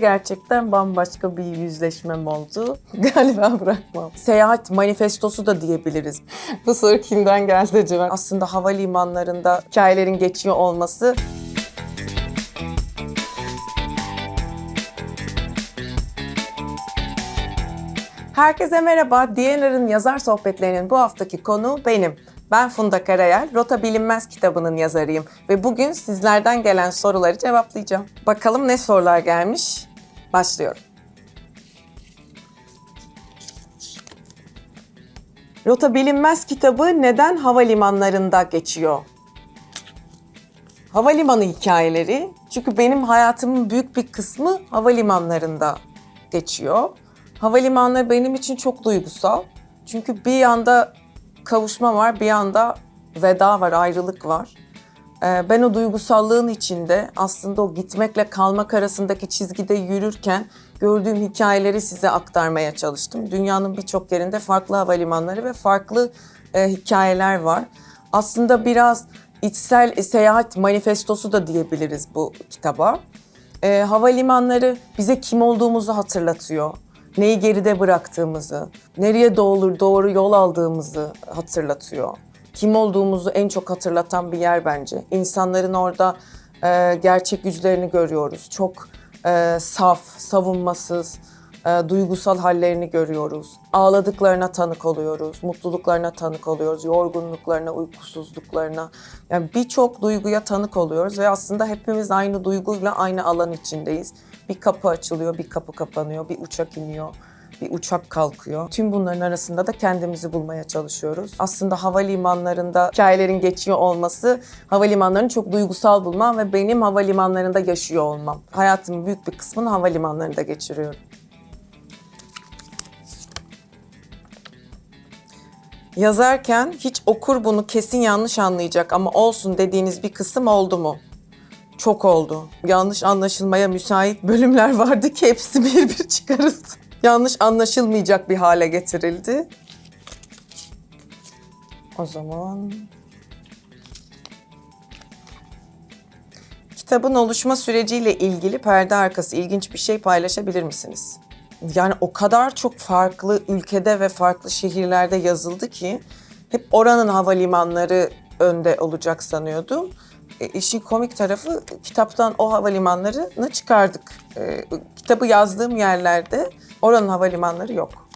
Gerçekten bambaşka bir yüzleşmem oldu. Galiba bırakmam. Seyahat manifestosu da diyebiliriz. Bu soru kimden geldi acaba? Aslında havalimanlarında hikayelerin geçiyor olması Herkese merhaba. DNR'ın yazar sohbetlerinin bu haftaki konu benim. Ben Funda Karayel, Rota Bilinmez kitabının yazarıyım ve bugün sizlerden gelen soruları cevaplayacağım. Bakalım ne sorular gelmiş? Başlıyorum. Rota Bilinmez kitabı neden havalimanlarında geçiyor? Havalimanı hikayeleri. Çünkü benim hayatımın büyük bir kısmı havalimanlarında geçiyor. Havalimanları benim için çok duygusal. Çünkü bir yanda kavuşma var, bir yanda veda var, ayrılık var. Ee, Ben o duygusallığın içinde aslında o gitmekle kalmak arasındaki çizgide yürürken gördüğüm hikayeleri size aktarmaya çalıştım. Dünyanın birçok yerinde farklı havalimanları ve farklı e, hikayeler var. Aslında biraz içsel seyahat manifestosu da diyebiliriz bu kitaba. E, havalimanları bize kim olduğumuzu hatırlatıyor. Neyi geride bıraktığımızı, nereye doğru doğru yol aldığımızı hatırlatıyor kim olduğumuzu en çok hatırlatan bir yer bence. İnsanların orada e, gerçek yüzlerini görüyoruz. Çok e, saf, savunmasız, e, duygusal hallerini görüyoruz. Ağladıklarına tanık oluyoruz, mutluluklarına tanık oluyoruz, yorgunluklarına, uykusuzluklarına. Yani birçok duyguya tanık oluyoruz ve aslında hepimiz aynı duyguyla aynı alan içindeyiz. Bir kapı açılıyor, bir kapı kapanıyor, bir uçak iniyor bir uçak kalkıyor. Tüm bunların arasında da kendimizi bulmaya çalışıyoruz. Aslında havalimanlarında hikayelerin geçiyor olması, havalimanlarını çok duygusal bulmam ve benim havalimanlarında yaşıyor olmam. Hayatımın büyük bir kısmını havalimanlarında geçiriyorum. Yazarken hiç okur bunu kesin yanlış anlayacak ama olsun dediğiniz bir kısım oldu mu? Çok oldu. Yanlış anlaşılmaya müsait bölümler vardı ki hepsi bir bir çıkarıldı. Yanlış anlaşılmayacak bir hale getirildi. O zaman... Kitabın oluşma süreciyle ilgili perde arkası ilginç bir şey paylaşabilir misiniz? Yani o kadar çok farklı ülkede ve farklı şehirlerde yazıldı ki hep oranın havalimanları önde olacak sanıyordum. E, işin komik tarafı kitaptan o havalimanlarını çıkardık. E, kitabı yazdığım yerlerde oranın havalimanları yok.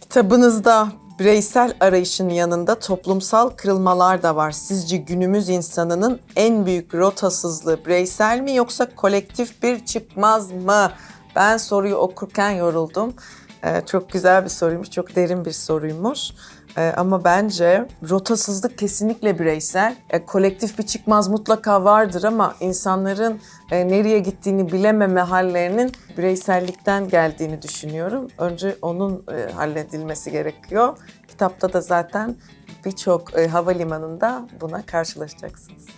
Kitabınızda bireysel arayışın yanında toplumsal kırılmalar da var. Sizce günümüz insanının en büyük rotasızlığı bireysel mi yoksa kolektif bir çıkmaz mı? Ben soruyu okurken yoruldum. Ee, çok güzel bir soruymuş, çok derin bir soruymuş. Ee, ama bence rotasızlık kesinlikle bireysel. E, kolektif bir çıkmaz mutlaka vardır ama insanların e, nereye gittiğini bilememe hallerinin bireysellikten geldiğini düşünüyorum. Önce onun e, halledilmesi gerekiyor. Kitapta da zaten birçok e, havalimanında buna karşılaşacaksınız.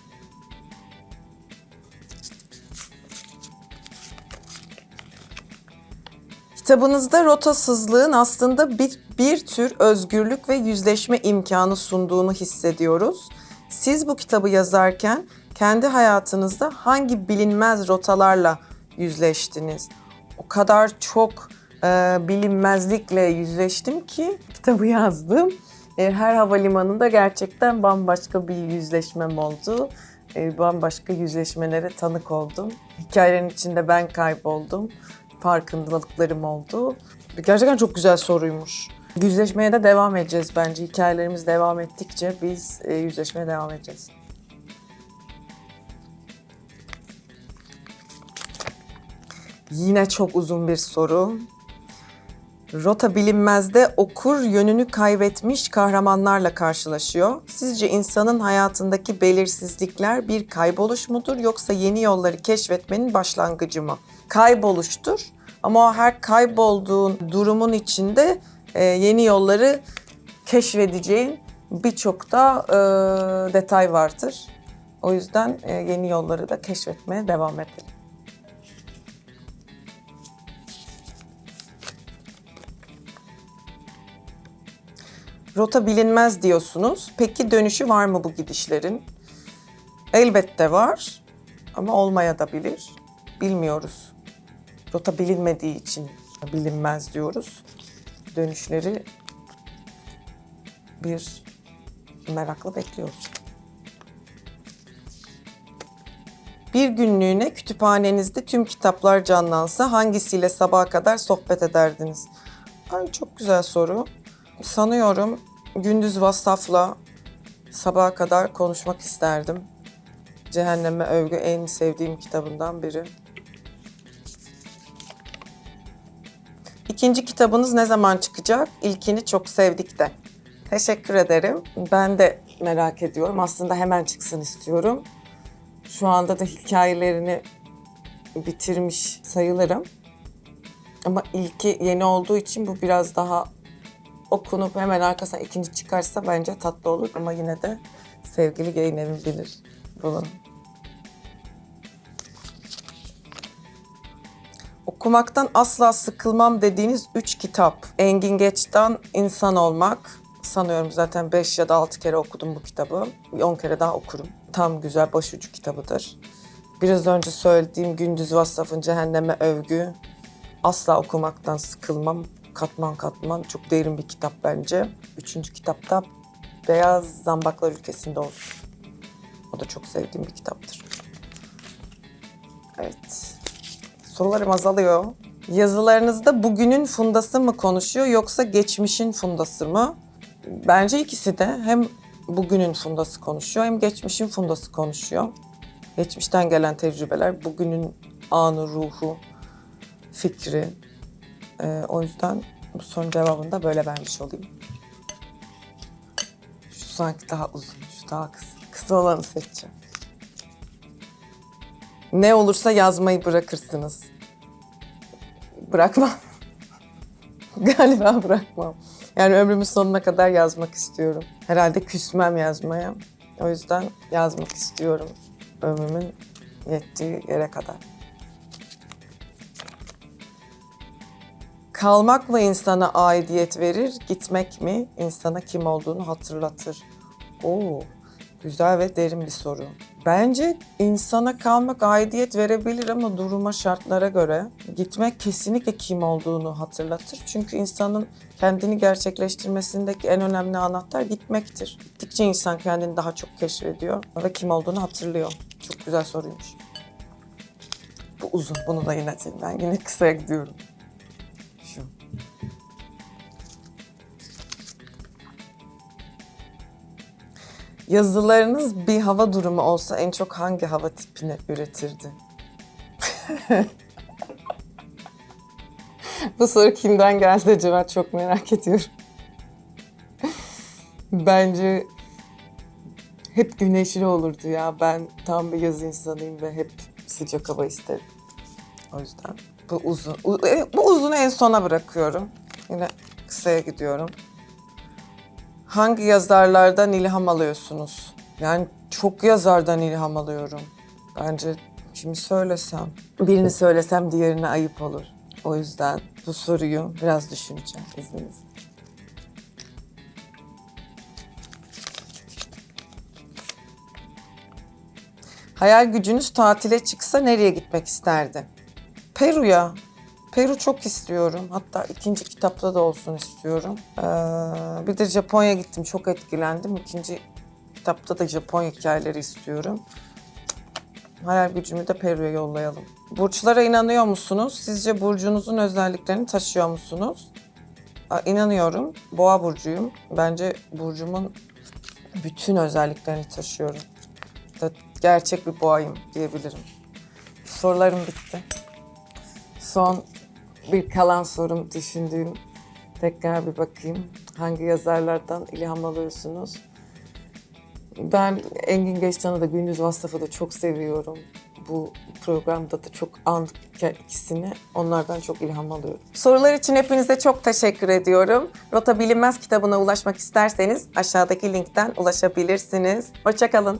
Kitabınızda rotasızlığın aslında bir, bir tür özgürlük ve yüzleşme imkanı sunduğunu hissediyoruz. Siz bu kitabı yazarken kendi hayatınızda hangi bilinmez rotalarla yüzleştiniz? O kadar çok e, bilinmezlikle yüzleştim ki kitabı yazdım. E, her havalimanında gerçekten bambaşka bir yüzleşmem oldu. E, bambaşka yüzleşmelere tanık oldum. Hikayelerin içinde ben kayboldum farkındalıklarım oldu. Gerçekten çok güzel soruymuş. Yüzleşmeye de devam edeceğiz bence. Hikayelerimiz devam ettikçe biz e, yüzleşmeye devam edeceğiz. Yine çok uzun bir soru. Rota bilinmezde okur yönünü kaybetmiş kahramanlarla karşılaşıyor. Sizce insanın hayatındaki belirsizlikler bir kayboluş mudur yoksa yeni yolları keşfetmenin başlangıcı mı? Kayboluştur ama her kaybolduğun durumun içinde e, yeni yolları keşfedeceğin birçok da e, detay vardır. O yüzden e, yeni yolları da keşfetmeye devam edelim. Rota bilinmez diyorsunuz. Peki dönüşü var mı bu gidişlerin? Elbette var ama olmaya da bilir. Bilmiyoruz. Rota bilinmediği için bilinmez diyoruz. Dönüşleri bir merakla bekliyoruz. Bir günlüğüne kütüphanenizde tüm kitaplar canlansa hangisiyle sabaha kadar sohbet ederdiniz? Ay çok güzel soru. Sanıyorum Gündüz Vassaf'la sabaha kadar konuşmak isterdim. Cehenneme Övgü en sevdiğim kitabından biri. İkinci kitabınız ne zaman çıkacak? İlkini çok sevdik de. Teşekkür ederim. Ben de merak ediyorum. Aslında hemen çıksın istiyorum. Şu anda da hikayelerini bitirmiş sayılırım. Ama ilki yeni olduğu için bu biraz daha okunup hemen arkasına ikinci çıkarsa bence tatlı olur. Ama yine de sevgili yayın evim bilir bunu. Okumaktan asla sıkılmam dediğiniz üç kitap. Engin Geç'ten İnsan Olmak. Sanıyorum zaten 5 ya da 6 kere okudum bu kitabı. 10 kere daha okurum. Tam güzel başucu kitabıdır. Biraz önce söylediğim Gündüz Vassaf'ın Cehenneme Övgü. Asla okumaktan sıkılmam. Katman katman. Çok derin bir kitap bence. Üçüncü kitapta Beyaz Zambaklar Ülkesi'nde olsun. O da çok sevdiğim bir kitaptır. Evet. Sorularım azalıyor. Yazılarınızda bugünün fundası mı konuşuyor yoksa geçmişin fundası mı? Bence ikisi de hem bugünün fundası konuşuyor hem geçmişin fundası konuşuyor. Geçmişten gelen tecrübeler, bugünün anı, ruhu, fikri. Ee, o yüzden bu sorunun cevabını da böyle vermiş olayım. Şu sanki daha uzun, şu daha kısa. Kısa olanı seçeceğim. Ne olursa yazmayı bırakırsınız. Bırakmam. Galiba bırakmam. Yani ömrümün sonuna kadar yazmak istiyorum. Herhalde küsmem yazmaya. O yüzden yazmak istiyorum. Ömrümün yettiği yere kadar. Kalmak mı insana aidiyet verir, gitmek mi insana kim olduğunu hatırlatır? Oo, güzel ve derin bir soru. Bence insana kalmak aidiyet verebilir ama duruma, şartlara göre. Gitmek kesinlikle kim olduğunu hatırlatır. Çünkü insanın kendini gerçekleştirmesindeki en önemli anahtar gitmektir. Gittikçe insan kendini daha çok keşfediyor ve kim olduğunu hatırlıyor. Çok güzel soruymuş. Bu uzun, bunu da yine ben yine kısaya gidiyorum. Yazılarınız bir hava durumu olsa en çok hangi hava tipini üretirdi? Bu soru kimden geldi acaba çok merak ediyorum. Bence hep güneşli olurdu ya. Ben tam bir yaz insanıyım ve hep sıcak hava isterim. O yüzden bu uzun. u- e, Bu uzunu en sona bırakıyorum. Yine kısaya gidiyorum. Hangi yazarlardan ilham alıyorsunuz? Yani çok yazardan ilham alıyorum. Bence kimi söylesem, birini söylesem diğerine ayıp olur. O yüzden bu soruyu biraz düşüneceğim izninizle. Hayal gücünüz tatile çıksa nereye gitmek isterdi? Peru'ya. Peru çok istiyorum. Hatta ikinci kitapta da olsun istiyorum. Ee, bir de Japonya gittim. Çok etkilendim. İkinci kitapta da Japonya hikayeleri istiyorum. Hayal gücümü de Peru'ya yollayalım. Burçlara inanıyor musunuz? Sizce burcunuzun özelliklerini taşıyor musunuz? İnanıyorum. Boğa burcuyum. Bence burcumun bütün özelliklerini taşıyorum. Gerçek bir boğayım diyebilirim. Sorularım bitti. Son bir kalan sorum düşündüğüm. Tekrar bir bakayım. Hangi yazarlardan ilham alıyorsunuz? Ben Engin Geçcan'ı da Gündüz Vassaf'ı da çok seviyorum. Bu programda da çok andık ikisini. Onlardan çok ilham alıyorum. Sorular için hepinize çok teşekkür ediyorum. Rota Bilinmez kitabına ulaşmak isterseniz aşağıdaki linkten ulaşabilirsiniz. Hoşçakalın.